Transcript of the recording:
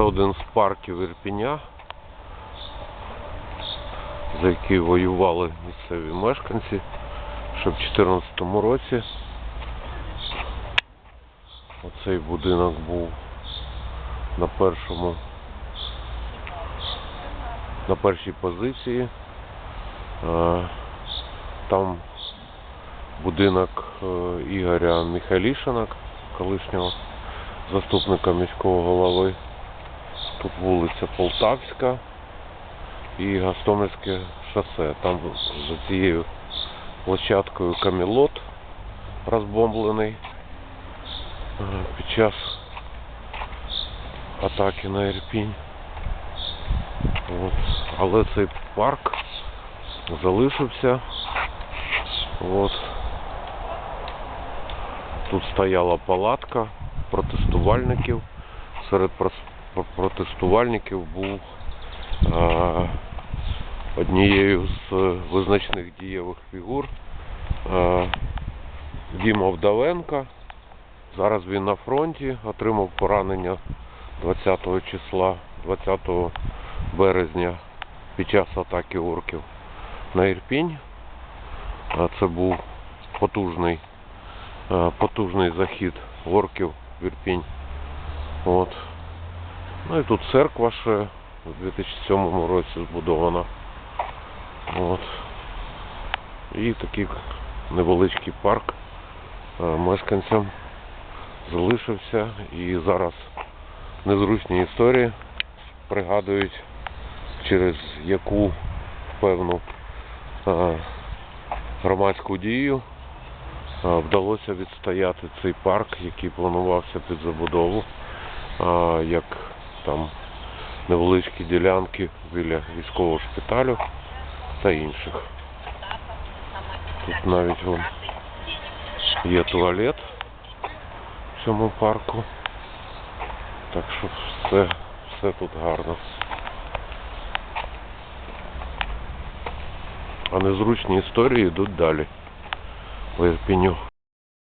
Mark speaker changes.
Speaker 1: Це один з парків Ірпіня, за який воювали місцеві мешканці ще в 2014 році. Оцей будинок був на першому на першій позиції. Там будинок е, Ігоря Михайлішина, колишнього заступника міського голови. Тут вулиця Полтавська і Гастомельське шосе. Там за цією площадкою Камелот розбомблений е, під час атаки на Ірпінь. От. Але цей парк залишився. От. Тут стояла палатка протестувальників. Серед протестувальників був е, однією з визначних дієвих фігур е, Діма Вдовенко. Зараз він на фронті, отримав поранення 20 числа, 20 березня під час атаки орків на Ірпінь. Це був потужний, е, потужний захід орків в Ірпінь. От. Ну і тут церква ще у 2007 році збудована. От. І такий невеличкий парк е, мешканцям залишився і зараз незручні історії пригадують, через яку певну е, громадську дію е, вдалося відстояти цей парк, який планувався під забудову, як там невеличкі ділянки біля військового шпиталю та інших. Тут навіть вон є туалет в цьому парку. Так що все, все тут гарно. А незручні історії йдуть далі по Ірпіню.